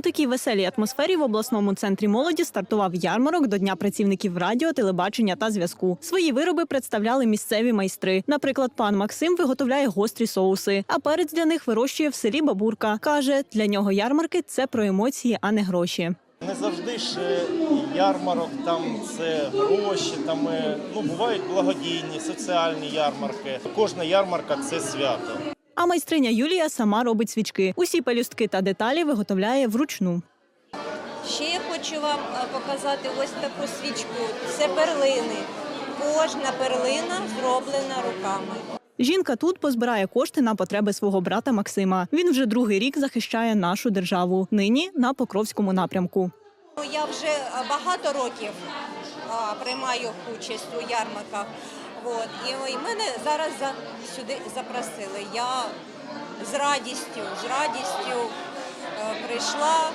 У такій веселій атмосфері в обласному центрі молоді стартував ярмарок до Дня працівників радіо, телебачення та зв'язку. Свої вироби представляли місцеві майстри. Наприклад, пан Максим виготовляє гострі соуси, а перець для них вирощує в селі бабурка. каже, для нього ярмарки це про емоції, а не гроші. Не завжди ж ярмарок, там це гроші, там е, ну бувають благодійні, соціальні ярмарки. Кожна ярмарка це свято. А майстриня Юлія сама робить свічки. Усі пелюстки та деталі виготовляє вручну. Ще я хочу вам е, показати ось таку свічку. Це перлини. Кожна перлина зроблена руками. Жінка тут позбирає кошти на потреби свого брата Максима. Він вже другий рік захищає нашу державу. Нині на Покровському напрямку. Ну, Я вже е, багато років приймаю участь у ярмарках. От. І, мене зараз сюди запросили. Я з радістю, з радістю е, прийшла.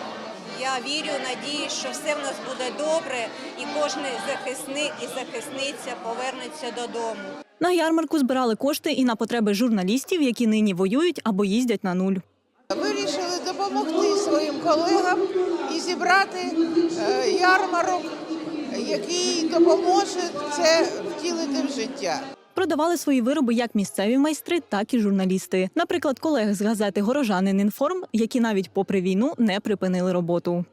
Я вірю, надію, що все в нас буде добре, і кожен захисник і захисниця повернеться додому. На ярмарку збирали кошти і на потреби журналістів, які нині воюють або їздять на нуль. Вирішили допомогти своїм колегам і зібрати е, ярмарок, який допоможе це втілити в життя. Продавали свої вироби як місцеві майстри, так і журналісти. Наприклад, колеги з газети Горожанин інформ, які навіть попри війну не припинили роботу.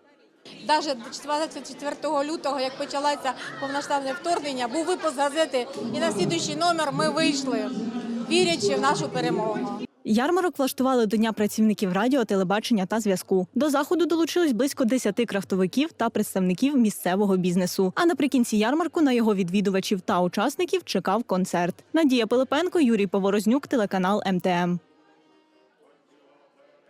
Навіть 24 лютого, як почалося повноштабне вторгнення, був випуск газети, і на слідуючий номер ми вийшли, вірячи в нашу перемогу. Ярмарок влаштували до Дня працівників радіо, телебачення та зв'язку. До заходу долучилось близько 10 крафтовиків та представників місцевого бізнесу. А наприкінці ярмарку на його відвідувачів та учасників чекав концерт. Надія Пилипенко, Юрій Поворознюк, телеканал МТМ.